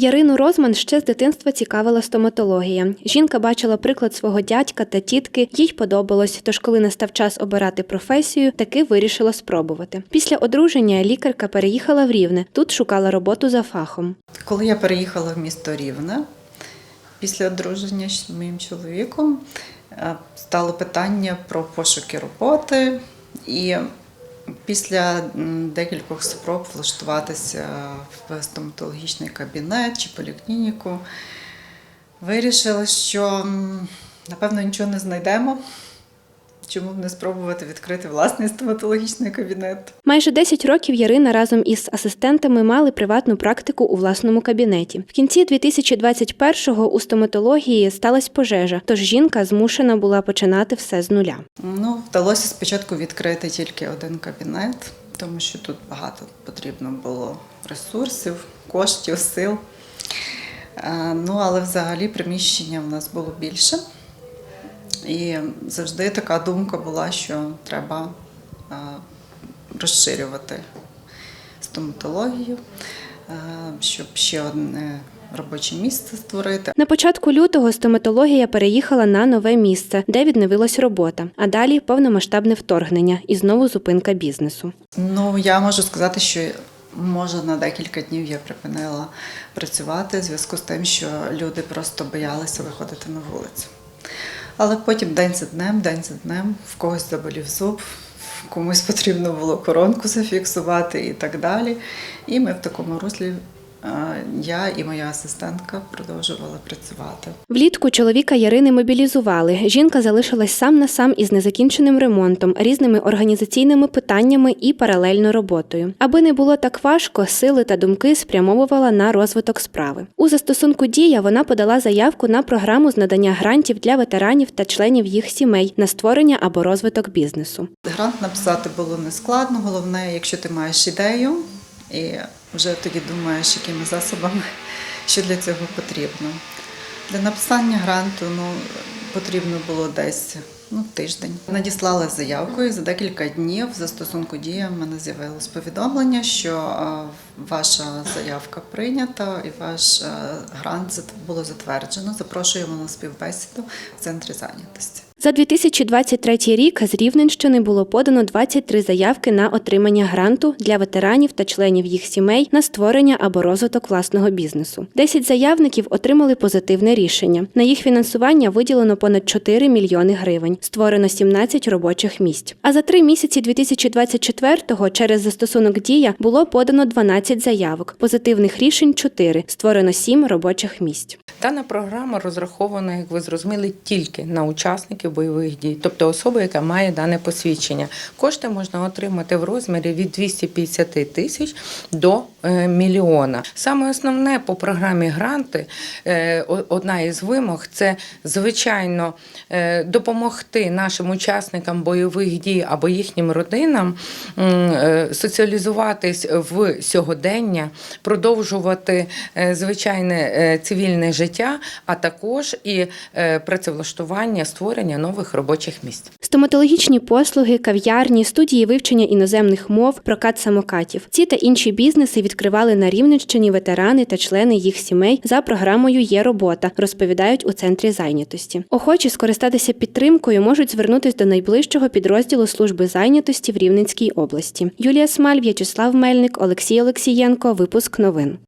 Ярину Розман ще з дитинства цікавила стоматологія. Жінка бачила приклад свого дядька та тітки, їй подобалось. Тож, коли настав час обирати професію, таки вирішила спробувати. Після одруження лікарка переїхала в Рівне. Тут шукала роботу за фахом. Коли я переїхала в місто Рівне після одруження з моїм чоловіком, е, стало питання про пошуки роботи. І після декількох спроб влаштуватися в стоматологічний кабінет чи поліклініку, вирішила, що напевно нічого не знайдемо. Чому б не спробувати відкрити власний стоматологічний кабінет? Майже 10 років Ярина разом із асистентами мали приватну практику у власному кабінеті. В кінці 2021-го у стоматології сталася пожежа, тож жінка змушена була починати все з нуля. Ну, вдалося спочатку відкрити тільки один кабінет, тому що тут багато потрібно було ресурсів, коштів, сил. Е, Ну, але взагалі приміщення в нас було більше. І завжди така думка була, що треба е, розширювати стоматологію, е, щоб ще одне робоче місце створити. На початку лютого стоматологія переїхала на нове місце, де відновилась робота. А далі повномасштабне вторгнення і знову зупинка бізнесу. Ну, я можу сказати, що може на декілька днів я припинила працювати в зв'язку з тим, що люди просто боялися виходити на вулицю. Але потім день за днем, день за днем, в когось заболів зуб, комусь потрібно було коронку зафіксувати і так далі. І ми в такому руслі, я і моя асистентка продовжували працювати. Влітку чоловіка Ярини мобілізували. Жінка залишилась сам на сам із незакінченим ремонтом, різними організаційними питаннями і паралельно роботою. Аби не було так важко, сили та думки спрямовувала на розвиток справи. У застосунку Дія вона подала заявку на програму з надання грантів для ветеранів та членів їх сімей на створення або розвиток бізнесу. Грант написати було нескладно. Головне, якщо ти маєш ідею і вже тоді думаєш, якими засобами, що для цього потрібно. Для написання гранту ну, потрібно було десь ну, тиждень. Надіслала заявку і за декілька днів в застосунку дія в мене з'явилось повідомлення, що ваша заявка прийнята і ваш грант було затверджено. Запрошуємо на співбесіду в центрі зайнятості. За 2023 рік з Рівненщини було подано 23 заявки на отримання гранту для ветеранів та членів їх сімей на створення або розвиток власного бізнесу. 10 заявників отримали позитивне рішення. На їх фінансування виділено понад 4 мільйони гривень. Створено 17 робочих місць. А за три місяці 2024-го через застосунок Дія було подано 12 заявок. Позитивних рішень 4. Створено 7 робочих місць. Дана програма розрахована, як ви зрозуміли, тільки на учасників бойових дій, тобто особи, яка має дане посвідчення. Кошти можна отримати в розмірі від 250 тисяч до мільйона. Саме основне по програмі гранти, е, одна із вимог це звичайно е, допомогти нашим учасникам бойових дій або їхнім родинам е, соціалізуватись в сьогодення, продовжувати е, звичайне е, цивільне життя, а також і е, працевлаштування, створення нових робочих місць. Стоматологічні послуги, кав'ярні, студії вивчення іноземних мов, прокат самокатів. Ці та інші бізнеси відкривали на Рівненщині ветерани та члени їх сімей за програмою Є робота, розповідають у центрі зайнятості. Охочі скористатися підтримкою можуть звернутися до найближчого підрозділу служби зайнятості в Рівненській області. Юлія Смаль, В'ячеслав Мельник, Олексій Олексієнко. Випуск новин.